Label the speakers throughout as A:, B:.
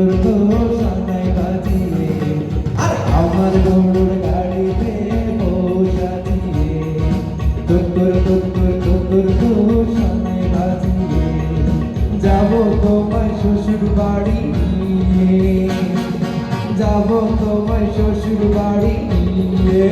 A: টুকুর তো বাজিয়ে আর আমার গরুর গাড়িতে দিয়ে টুকুর টুকুর টুকুর তো সানাই বাজিয়ে যাব তোমায় শ্বশুর বাড়ি নিয়ে যাব তোমায় শ্বশুর বাড়ি নিয়ে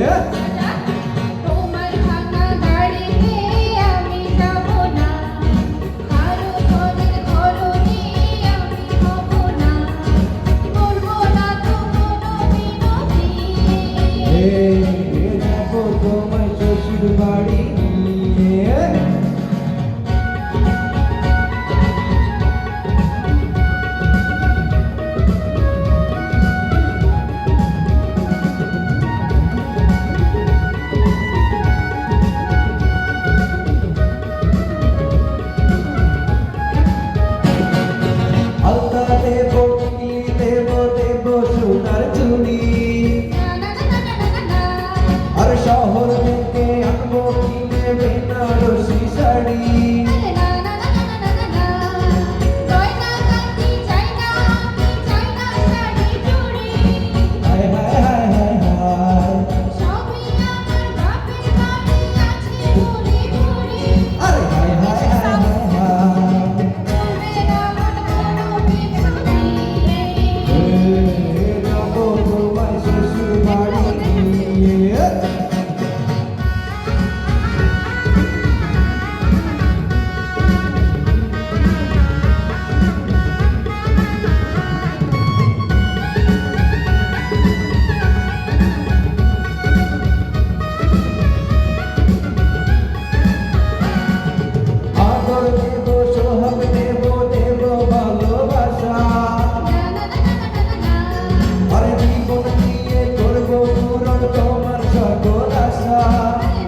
B: সোনার চুড়ি আর শহর থেকে আনব কিনে
A: বেনারসি শাড়ি। Yeah.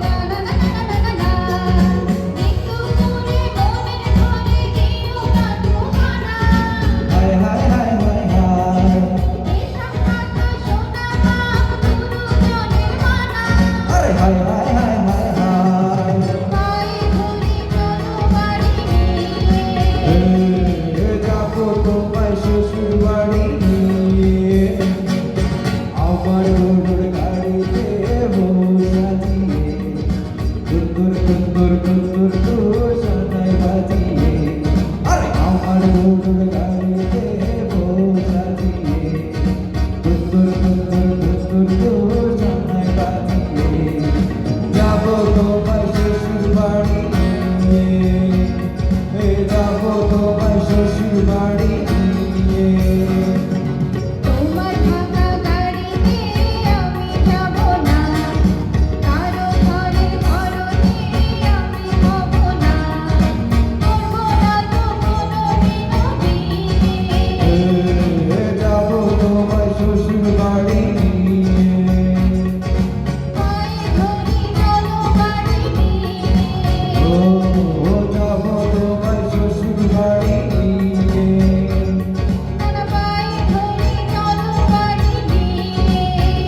A: করব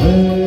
A: Amém.